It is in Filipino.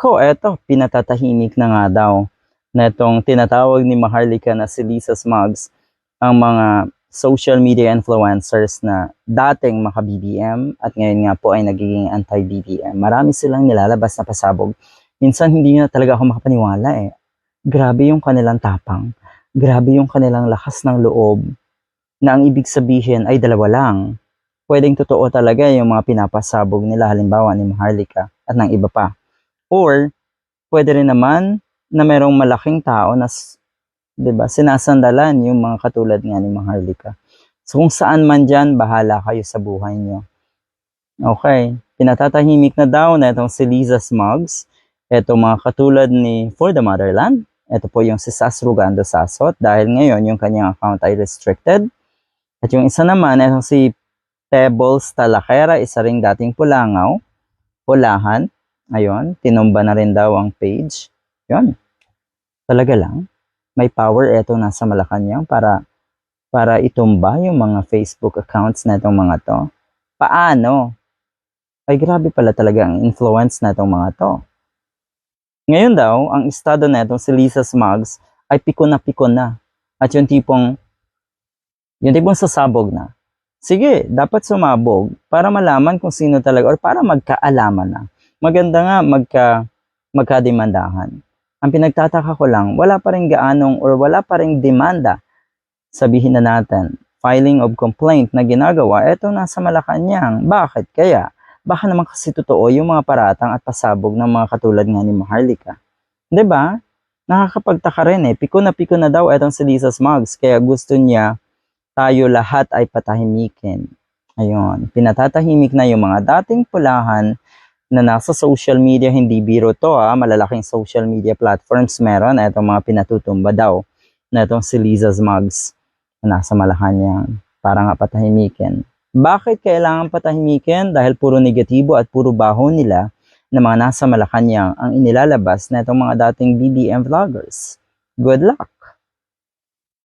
Nako, eto, pinatatahimik na nga daw na itong tinatawag ni Maharlika na si Lisa Smugs ang mga social media influencers na dating maka-BBM at ngayon nga po ay nagiging anti-BBM. Marami silang nilalabas na pasabog. Minsan hindi na talaga ako makapaniwala eh. Grabe yung kanilang tapang. Grabe yung kanilang lakas ng loob na ang ibig sabihin ay dalawa lang. Pwedeng totoo talaga yung mga pinapasabog nila halimbawa ni Maharlika at ng iba pa. Or, pwede rin naman na merong malaking tao na, 'di ba, sinasandalan yung mga katulad nga ni Maharlika. So kung saan man dyan, bahala kayo sa buhay nyo. Okay, pinatatahimik na daw na itong si Liza Smugs. Ito mga katulad ni For the Motherland. Ito po yung si Sas Rugando Sasot dahil ngayon yung kanyang account ay restricted. At yung isa naman, itong si Pebbles Talakera, isa ring dating pulangaw, pulahan. Ayun, tinumba na rin daw ang page. Yun. Talaga lang. May power eto nasa Malacanang para para itumba yung mga Facebook accounts na itong mga to. Paano? Ay grabe pala talaga ang influence na itong mga to. Ngayon daw, ang estado na itong si Lisa Smugs ay piko na piko na. At yung tipong, yung tipong sasabog na. Sige, dapat sumabog para malaman kung sino talaga or para magkaalaman na. Maganda nga magka, magkademandahan. Ang pinagtataka ko lang, wala pa rin gaanong or wala pa rin demanda. Sabihin na natin, filing of complaint na ginagawa, eto nasa Malacanang. Bakit kaya? Baka naman kasi totoo yung mga paratang at pasabog ng mga katulad nga ni Maharlika. ba? Nakakapagtaka rin eh. Piko na piko na daw etong si Lisa Smugs. Kaya gusto niya tayo lahat ay patahimikin. Ayun. Pinatatahimik na yung mga dating pulahan na nasa social media, hindi biro to ha, malalaking social media platforms meron, itong mga pinatutumba daw na itong si Liza Smugs na nasa Malacanang para nga patahimikin. Bakit kailangan patahimikin? Dahil puro negatibo at puro baho nila na mga nasa Malacanang ang inilalabas na itong mga dating BBM vloggers. Good luck!